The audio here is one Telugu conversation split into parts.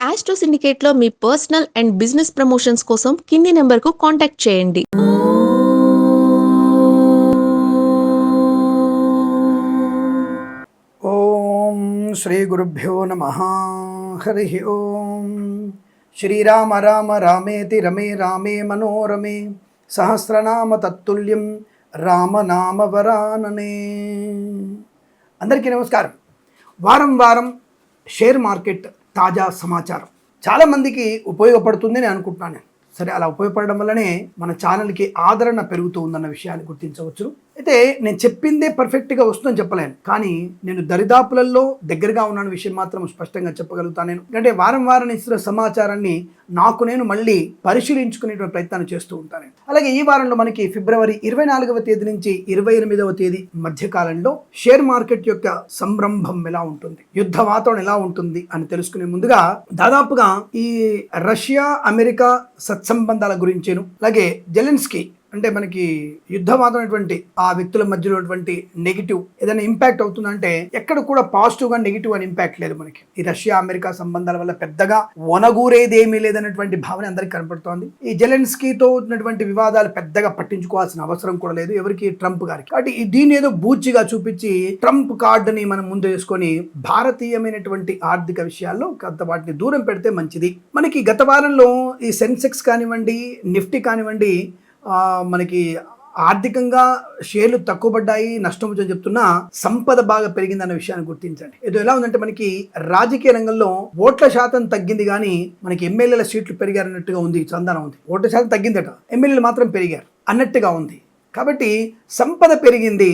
ఆస్ట్రో సిండికేట్లో మీ పర్సనల్ అండ్ బిజినెస్ ప్రమోషన్స్ కోసం కింది నెంబర్కు కాంటాక్ట్ చేయండి. ఓం శ్రీ గురుభ్యో నమ. హరి ఓం. శ్రీరామ రామ రామేతి రమే రామే మనోరమే. సహస్రనామ తత్తుల్యం రామనామ వరాననే. అందరికీ నమస్కారం. వారం వారం షేర్ మార్కెట్ తాజా సమాచారం. చాలామందికి ఉపయోగపడుతుందని నేను అనుకుంటున్నాను నేను. సరే అలా ఉపయోగపడడం వల్లనే మన ఛానల్కి ఆదరణ పెరుగుతూ ఉందన్న విషయాన్ని గుర్తించవచ్చు. అయితే నేను చెప్పిందే పర్ఫెక్ట్గా వస్తుందని చెప్పలేను. కానీ నేను దరిదాపులలో దగ్గరగా ఉన్న విషయం మాత్రం స్పష్టంగా చెప్పగలుగుతాను నేను. అంటే వారం వారం ఇస్తున్న సమాచారాన్ని నాకు నేను మళ్ళీ పరిశీలించుకునేటువంటి ప్రయత్నాన్ని చేస్తూ ఉంటాను. అలాగే ఈ వారంలో మనకి ఫిబ్రవరి ఇరవై నాలుగవ తేదీ నుంచి ఇరవై ఎనిమిదవ తేదీ మధ్యకాలంలో షేర్ మార్కెట్ యొక్క సంరంభం ఎలా ఉంటుంది? యుద్ధ వాతావరణం ఎలా ఉంటుంది? అని తెలుసుకునే ముందుగా దాదాపుగా ఈ రష్యా అమెరికా సత్సంబంధాల గురించేను అలాగే జెలెన్స్కీ అంటే మనకి యుద్ధమాతమైనటువంటి ఆ వ్యక్తుల మధ్యలో ఉన్నటువంటి నెగిటివ్ ఏదైనా ఇంపాక్ట్ అవుతుందంటే ఎక్కడ కూడా పాజిటివ్గా నెగిటివ్ అని ఇంపాక్ట్ లేదు మనకి. ఈ రష్యా అమెరికా సంబంధాల వల్ల పెద్దగా వనగూరేదేమీ లేదన్నటువంటి భావన అందరికి కనపడుతోంది. ఈ జెలెన్స్కీతో ఉన్నటువంటి వివాదాలు పెద్దగా పట్టించుకోవాల్సిన అవసరం కూడా లేదు. ఎవరికి? ట్రంప్ గారికి. కాబట్టి దీన్ని ఏదో బూచిగా చూపించి ట్రంప్ కార్డుని మనం ముందు వేసుకొని భారతీయమైనటువంటి ఆర్థిక విషయాల్లో కొంత వాటిని దూరం పెడితే మంచిది. మనకి గత వారంలో ఈ సెన్సెక్స్ కానివ్వండి నిఫ్టీ కానివ్వండి మనకి ఆర్థికంగా షేర్లు తక్కువ పడ్డాయి నష్టం వచ్చని చెప్తున్నా సంపద బాగా పెరిగిందన్న విషయాన్ని గుర్తించండి. ఏదో ఎలా ఉందంటే మనకి రాజకీయ రంగంలో ఓట్ల శాతం తగ్గింది కానీ మనకి ఎమ్మెల్యేల సీట్లు పెరిగారన్నట్టుగా ఉంది చందనం ఉంది. ఓట్ల శాతం తగ్గిందట ఎమ్మెల్యేలు మాత్రం పెరిగారు అన్నట్టుగా ఉంది. కాబట్టి సంపద పెరిగింది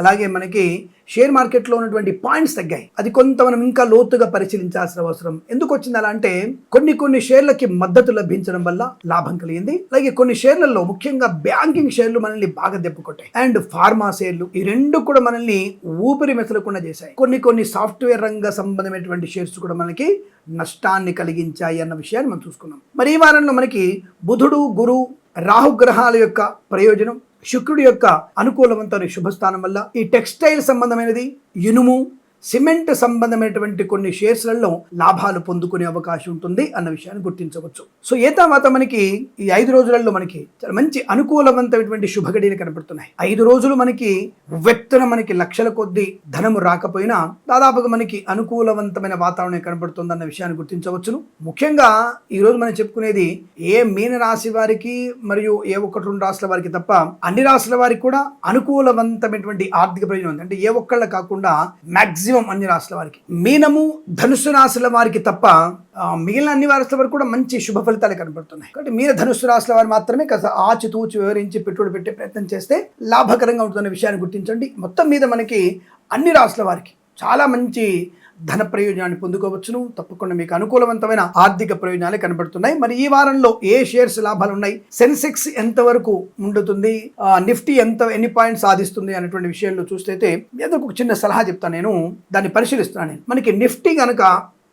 అలాగే మనకి షేర్ మార్కెట్లో ఉన్నటువంటి పాయింట్స్ తగ్గాయి. అది కొంత మనం ఇంకా లోతుగా పరిశీలించాల్సిన అవసరం. ఎందుకు వచ్చింది అలా అంటే కొన్ని కొన్ని షేర్లకి మద్దతు లభించడం వల్ల లాభం కలిగింది. అలాగే కొన్ని షేర్లలో ముఖ్యంగా బ్యాంకింగ్ షేర్లు మనల్ని బాగా దెబ్బకొట్టాయి అండ్ ఫార్మా షేర్లు ఈ రెండు కూడా మనల్ని ఊపిరి మెసలకుండా చేశాయి. కొన్ని కొన్ని సాఫ్ట్వేర్ రంగ సంబంధమైనటువంటి షేర్స్ కూడా మనకి నష్టాన్ని కలిగించాయి అన్న విషయాన్ని మనం చూసుకున్నాం. మరి ఈ వారంలో మనకి బుధుడు గురు రాహుగ్రహాల యొక్క ప్రయోజనం శుక్రుడి యొక్క అనుకూలవంతమైన శుభస్థానం వల్ల ఈ టెక్స్టైల్ సంబంధమైనది ఇనుము సిమెంట్ సంబంధమైనటువంటి కొన్ని షేర్స్లలో లాభాలు పొందుకునే అవకాశం ఉంటుంది అన్న విషయాన్ని గుర్తించవచ్చు. సో ఏ తర్వాత మనకి ఈ ఐదు రోజులలో మనకి చాలా మంచి అనుకూలవంతమైనటువంటి శుభగడియలు కనబడుతున్నాయి ఐదు రోజులు మనకి వ్యక్తున మనకి లక్షల కొద్ది ధనము రాకపోయినా దాదాపుగా మనకి అనుకూలవంతమైన వాతావరణం కనబడుతుంది అన్న విషయాన్ని గుర్తించవచ్చును. ముఖ్యంగా ఈ రోజు మనం చెప్పుకునేది ఏ మీన రాశి వారికి మరియు ఏ ఒక్కటి రెండు రాశుల వారికి తప్ప అన్ని రాశుల వారికి కూడా అనుకూలవంతమైనటువంటి ఆర్థిక ప్రయోజనం ఉంది. అంటే ఏ ఒక్కళ్ళ కాకుండా మాక్సిమం అన్ని రాసుల వారికి. మీనము ధనుసు రాసుల వారికి తప్ప మిగిలిన అన్ని రాశుల వారికి కూడా మంచి శుభ ఫలితాలు కనబడుతున్నాయి. కాబట్టి మీన ధనుసు రాసుల వారు మాత్రమే కాస్త ఆచితూచి వివరించి పెట్టుబడి పెట్టే ప్రయత్నం చేస్తే లాభకరంగా ఉంటుందనే విషయాన్ని గుర్తించండి. మొత్తం మీద మనకి అన్ని రాసుల వారికి చాలా మంచి ధన ప్రయోజనాన్ని పొందుకోవచ్చును. తప్పకుండా మీకు అనుకూలవంతమైన ఆర్థిక ప్రయోజనాలు కనబడుతున్నాయి. మరి ఈ వారంలో ఏ షేర్స్ లాభాలు ఉన్నాయి సెన్సెక్స్ ఎంత వరకు ఉండుతుంది ఆ, నిఫ్టీ ఎంత ఎన్ని పాయింట్స్ సాధిస్తుంది అనేటువంటి విషయంలో చూస్తే అయితే ఏదో ఒక చిన్న సలహా చెప్తాను నేను. దాన్ని పరిశీలిస్తున్నాను నేను. మనకి నిఫ్టీ కనుక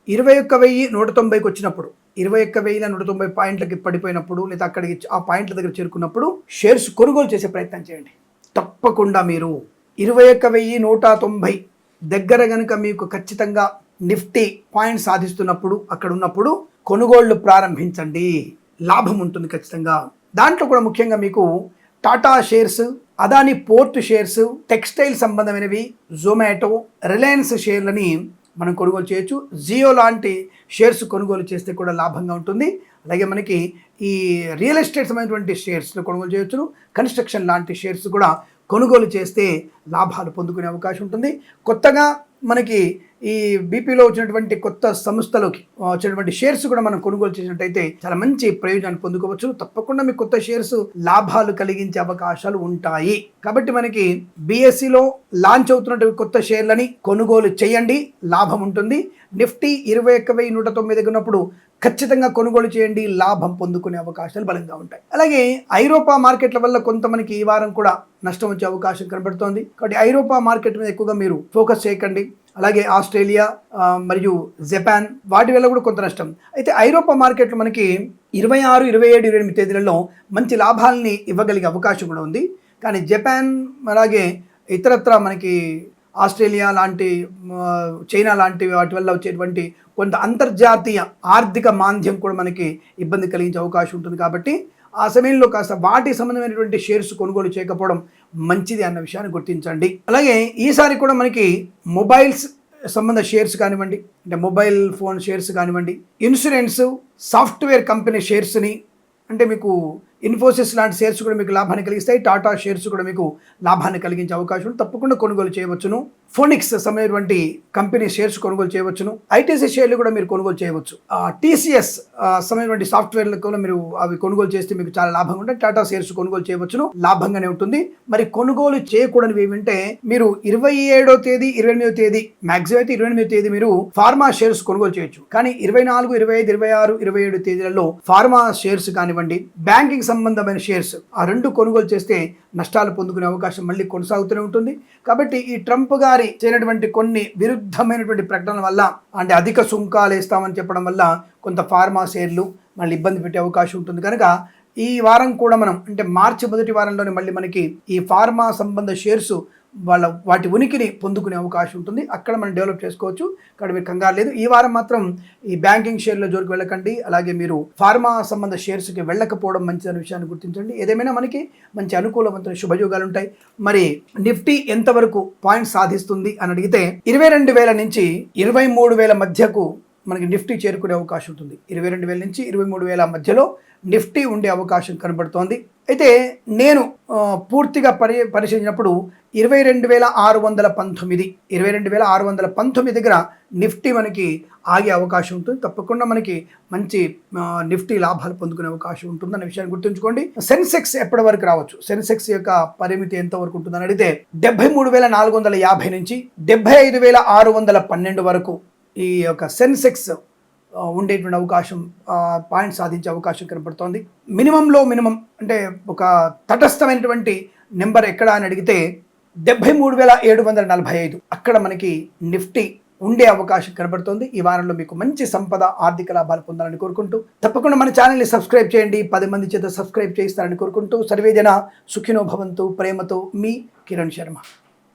ఇరవై ఒక్క వెయ్యి నూట తొంభైకి వచ్చినప్పుడు ఇరవై ఒక్క వెయ్యి నూట తొంభై పాయింట్లకి పడిపోయినప్పుడు లేదా అక్కడికి ఆ పాయింట్ల దగ్గర చేరుకున్నప్పుడు షేర్స్ కొనుగోలు చేసే ప్రయత్నం చేయండి. తప్పకుండా మీరు ఇరవై ఒక్క వెయ్యి నూట తొంభై దగ్గర గనుక మీకు ఖచ్చితంగా నిఫ్టీ పాయింట్ సాధిస్తున్నప్పుడు అక్కడ ఉన్నప్పుడు కొనుగోళ్ళు ప్రారంభించండి. లాభం ఉంటుంది ఖచ్చితంగా. దాంట్లో కూడా ముఖ్యంగా మీకు Tata shares Adani port shares textile సంబంధమైనవి Zomato Reliance షేర్లని మనం కొనుగోలు చేయొచ్చు. జియో లాంటి షేర్స్ కొనుగోలు చేస్తే కూడా లాభంగా ఉంటుంది. అలాగే మనకి ఈ రియల్ ఎస్టేట్ సంబంధించినటువంటి షేర్స్లో కొనుగోలు చేయొచ్చు కన్స్ట్రక్షన్ లాంటి షేర్స్ కూడా కొనుగోలు చేస్తే లాభాలు పొందుకునే అవకాశం ఉంటుంది. కొత్తగా మనకి ఈ బీపీలో వచ్చినటువంటి కొత్త సంస్థలోకి వచ్చినటువంటి షేర్స్ కూడా మనం కొనుగోలు చేసినట్టయితే చాలా మంచి ప్రయోజనాన్ని పొందుకోవచ్చు. తప్పకుండా మీకు కొత్త షేర్స్ లాభాలు కలిగించే అవకాశాలు ఉంటాయి. కాబట్టి మనకి బీఎస్సీలో లాంచ్ అవుతున్నటువంటి కొత్త షేర్లని కొనుగోలు చేయండి. లాభం ఉంటుంది. నిఫ్టీ ఇరవై ఒక్క వెయ్యి నూట తొమ్మిది ఉన్నప్పుడు ఖచ్చితంగా కొనుగోలు చేయండి లాభం పొందుకునే అవకాశాలు బలంగా ఉంటాయి. అలాగే ఐరోపా మార్కెట్ల వల్ల కొంత మనకి ఈ వారం కూడా నష్టం వచ్చే అవకాశం కనబడుతోంది. కాబట్టి ఐరోపా మార్కెట్ మీద ఎక్కువగా మీరు ఫోకస్ చేయకండి. అలాగే ఆస్ట్రేలియా మరియు జపాన్ వాటి వల్ల కూడా కొంత నష్టం. అయితే ఐరోపా మార్కెట్లు మనకి ఇరవై ఆరు ఇరవై ఏడు ఇరవై ఎనిమిది తేదీలలో మంచి లాభాలని ఇవ్వగలిగే అవకాశం కూడా ఉంది. కానీ జపాన్ అలాగే ఇతరత్ర మనకి ఆస్ట్రేలియా లాంటి చైనా లాంటి వాటి వల్ల వచ్చేటువంటి కొంత అంతర్జాతీయ ఆర్థిక మాంద్యం కూడా మనకి ఇబ్బంది కలిగించే అవకాశం ఉంటుంది కాబట్టి ఆ సమయంలో కాస్త వాటి సంబంధమైనటువంటి షేర్స్ కొనుగోలు చేయకపోవడం మంచిది అన్న విషయాన్ని గుర్తించండి. అలాగే ఈసారి కూడా మనకి మొబైల్స్ సంబంధ షేర్స్ కానివ్వండి అంటే మొబైల్ ఫోన్ షేర్స్ కానివ్వండి ఇన్సూరెన్స్ సాఫ్ట్వేర్ కంపెనీ షేర్స్ని అంటే మీకు ఇన్ఫోసిస్ లాంటి షేర్స్ కూడా మీకు లాభాన్ని కలిగిస్తాయి. టాటా షేర్స్ కూడా మీకు లాభాన్ని కలిగించే అవకాశం తప్పకుండా కొనుగోలు చేయవచ్చును. ఫోనిక్స్ సమయటువంటి కంపెనీ షేర్స్ కొనుగోలు చేయవచ్చును. ఐటీసీ షేర్లు కూడా మీరు కొనుగోలు చేయవచ్చు. టీసీఎస్ సమయటువంటి సాఫ్ట్వేర్లు కూడా మీరు అవి కొనుగోలు చేస్తే మీకు చాలా లాభంగా ఉంటుంది. టాటా షేర్స్ కొనుగోలు చేయవచ్చును. లాభంగానే ఉంటుంది. మరి కొనుగోలు చేయకూడనివి ఏమంటే మీరు ఇరవై ఏడో తేదీ ఇరవై ఎనిమిదో తేదీ మాక్సిమం అయితే ఇరవై ఎనిమిదో తేదీ మీరు ఫార్మా షేర్స్ కొనుగోలు చేయొచ్చు. కానీ ఇరవై నాలుగు ఇరవై ఐదు ఇరవై ఆరు ఇరవై ఏడు తేదీలలో ఫార్మా షేర్స్ కానివ్వండి బ్యాంకింగ్ సంబంధమైన షేర్స్ ఆ రెండు కొనుగోలు చేస్తే నష్టాలు పొందుకునే అవకాశం మళ్ళీ కొనసాగుతూనే ఉంటుంది. కాబట్టి ఈ ట్రంప్ గారి చేయనటువంటి కొన్ని విరుద్ధమైనటువంటి ప్రకటనల వల్ల అంటే అధిక సుంకాలు వేస్తామని చెప్పడం వల్ల కొంత ఫార్మా షేర్లు మళ్ళీ ఇబ్బంది పెట్టే అవకాశం ఉంటుంది. కనుక ఈ వారం కూడా మనం అంటే మార్చి మొదటి వారంలోనే మళ్ళీ మనకి ఈ ఫార్మా సంబంధ షేర్స్ వాళ్ళ వాటి ఉనికిని పొందుకునే అవకాశం ఉంటుంది. అక్కడ మనం డెవలప్ చేసుకోవచ్చు. ఇక్కడ మీరు కంగారు లేదు. ఈ వారం మాత్రం ఈ బ్యాంకింగ్ షేర్ల జోలికి వెళ్ళకండి. అలాగే మీరు ఫార్మా సంబంధ షేర్స్కి వెళ్ళకపోవడం మంచిదనే విషయాన్ని గుర్తించండి. ఏదేమైనా మనకి మంచి అనుకూలవంతమైన శుభయోగాలు ఉంటాయి. మరి నిఫ్టీ ఎంతవరకు పాయింట్ సాధిస్తుంది అని అడిగితే ఇరవై రెండు వేల నుంచి ఇరవై మూడు వేల మధ్యకు మనకి నిఫ్టీ చేరుకునే అవకాశం ఉంటుంది. ఇరవై రెండు వేల నుంచి ఇరవై మూడు వేల మధ్యలో నిఫ్టీ ఉండే అవకాశం కనబడుతోంది. అయితే నేను పూర్తిగా పరి పరిశీలించినప్పుడు ఇరవై రెండు వేల ఆరు వందల పంతొమ్మిది ఇరవై రెండు వేల ఆరు వందల పంతొమ్మిది దగ్గర నిఫ్టీ మనకి ఆగే అవకాశం ఉంటుంది. తప్పకుండా మనకి మంచి నిఫ్టీ లాభాలు పొందుకునే అవకాశం ఉంటుందన్న విషయాన్ని గుర్తుంచుకోండి. సెన్సెక్స్ ఎప్పటి వరకు రావచ్చు? సెన్సెక్స్ యొక్క పరిమితి ఎంత వరకు ఉంటుందని అడిగితే డెబ్బై మూడు వేల నాలుగు వందల యాభై నుంచి డెబ్బై ఐదు వేల ఆరు వందల పన్నెండు వరకు ఈ యొక్క సెన్సెక్స్ ఉండేటువంటి అవకాశం పాయింట్ సాధించే అవకాశం కనపడుతోంది. మినిమంలో మినిమం అంటే ఒక తటస్థమైనటువంటి నెంబర్ ఎక్కడ అని అడిగితే డెబ్బై మూడు వేల ఏడు వందల నలభై ఐదు. అక్కడ మనకి నిఫ్టీ ఉండే అవకాశం కనబడుతోంది ఈ వారంలో మీకు మంచి సంపద ఆర్థిక లాభాలు పొందాలని కోరుకుంటూ తప్పకుండా మన ఛానల్ని సబ్స్క్రైబ్ చేయండి. పది మంది చేత సబ్స్క్రైబ్ చేయిస్తారని కోరుకుంటూ సర్వేజన సుఖినో భవంతు ప్రేమతో మీ కిరణ్ శర్మ.